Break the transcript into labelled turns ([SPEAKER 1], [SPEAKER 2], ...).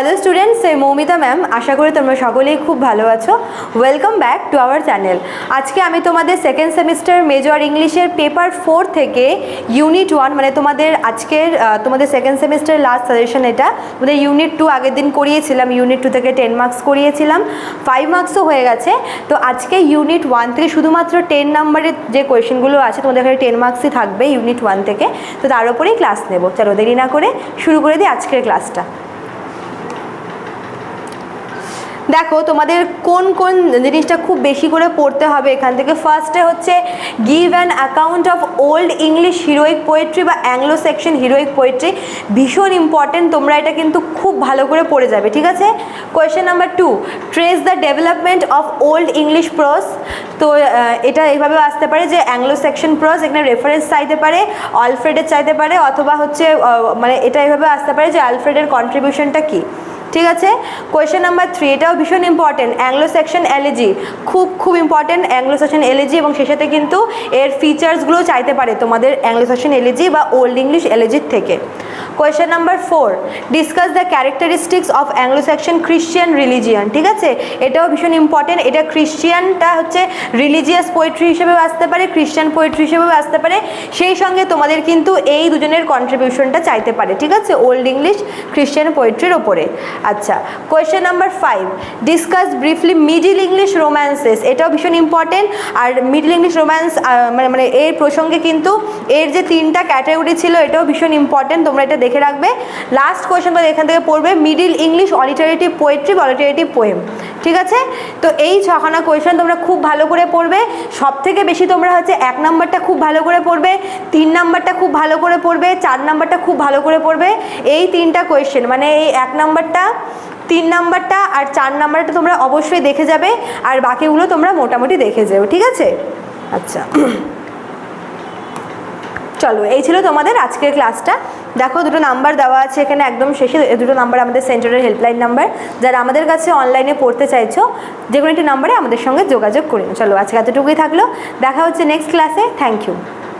[SPEAKER 1] Hello students এই Moumita ma'am আশা করি তোমরা সকলেই খুব ভালো আছো। Welcome back to our channel আজকে আমি তোমাদের সেকেন্ড সেমিস্টার মেজর ইংলিশের পেপার ফোর থেকে ইউনিট ওয়ান মানে তোমাদের আজকের তোমাদের সেকেন্ড সেমিস্টার লাস্ট সাজেশন এটা। তোমাদের ইউনিট টু আগের দিন করিয়েছিলাম ইউনিট টু থেকে টেন মার্কস করিয়েছিলাম। ফাইভ মার্কসও হয়ে গেছে। তো আজকে ইউনিট ওয়ান থেকে শুধুমাত্র টেন নাম্বারের যে কোয়েশনগুলো আছে, তোমাদের এখানে টেন মার্কসই থাকবে ইউনিট ওয়ান থেকে। তো তার উপরেই ক্লাস নেব। চলো দেরি না করে শুরু করে দিই আজকের ক্লাসটা দেখো, তোমাদের কোন কোন জিনিসটা খুব বেশি করে পড়তে হবে এখান থেকে? ফার্স্টে হচ্ছে give an account of old English heroic poetry বা অ্যাংলো সেকশন হিরোইক পোয়েট্রি ভীষণ ইম্পর্টেন্ট তোমরা এটা কিন্তু খুব ভালো করে পড়ে যাবে, ঠিক আছে? Question number two trace the development of old English prose তো এটা এইভাবে আসতে পারে যে অ্যাংলো সেকশন প্রস এখানে রেফারেন্স চাইতে পারে অলফ্রেডের চাইতে পারে, অথবা হচ্ছে মানে এটা এইভাবে আসতে পারে যে আলফ্রেডের কন্ট্রিবিউশনটা কী? ঠিক আছে? কোয়েশ্চেন নাম্বার থ্রি এটাও ভীষণ ইম্পর্টেন্ট অ্যাংলো সেকশন এলএজি খুব খুব ইম্পর্টেন্ট অ্যাংলো সেকশন এলএজি এবং সে সাথে কিন্তু এর ফিচার্সগুলো চাইতে পারে তোমাদের অ্যাংলো সেকশন এলএজি বা ওল্ড ইংলিশ এলএজির থেকে। Question number four discuss the characteristics of Anglo Saxon Christian religion ঠিক আছে? এটাও ভীষণ ইম্পর্টেন্ট এটা খ্রিশ্চিয়ানটা হচ্ছে রিলিজিয়াস পোয়েট্রি হিসেবেও আসতে পারে খ্রিশ্চান পোয়েট্রি হিসেবেও আসতে পারে। সেই সঙ্গে তোমাদের কিন্তু এই দুজনের কন্ট্রিবিউশনটা চাইতে পারে। ঠিক আছে? ওল্ড ইংলিশ খ্রিশ্চান পোয়েট্রির ওপরে। আচ্ছা question number five discuss briefly middle English romances এটাও ভীষণ ইম্পর্টেন্ট আর মিডিল ইংলিশ রোম্যান্স মানে মানে এর প্রসঙ্গে কিন্তু এর যে তিনটা ক্যাটাগরি ছিল, এটাও ভীষণ ইম্পর্টেন্ট তোমরা এটা দেখে রাখবে। লাস্ট কোয়েশ্চেন তোমাদের এখান থেকে পড়বে মিডিল ইংলিশ অলিটারেটিভ পোয়েট্রি বা অলিটারেটিভ পোয়েম ঠিক আছে? তো এই ছখানা কোয়েশ্চেন তোমরা খুব ভালো করে পড়বে। সব থেকে বেশি তোমরা হচ্ছে এক নাম্বারটা খুব ভালো করে পড়বে, তিন নাম্বারটা খুব ভালো করে পড়বে, চার নাম্বারটা খুব ভালো করে পড়বে। এই তিনটা কোয়েশ্চেন মানে এই এক নাম্বারটা, তিন নাম্বারটা আর চার নাম্বারটা তোমরা অবশ্যই দেখে যাবে, আর বাকিগুলো তোমরা মোটামুটি দেখে যাবে ঠিক আছে? আচ্ছা। চলো, এই ছিল তোমাদের আজকের ক্লাসটা দেখো, দুটো নাম্বার দেওয়া আছে এখানে একদম শেষে। দুটো নাম্বার আমাদের সেন্টারের হেল্পলাইন নাম্বার যারা আমাদের কাছে অনলাইনে পড়তে চাইছো, যে কোনো একটি নাম্বারে আমাদের সঙ্গে যোগাযোগ করে চলো, আজকে এতটুকুই থাকল। দেখা হচ্ছে নেক্সট ক্লাসে থ্যাংক ইউ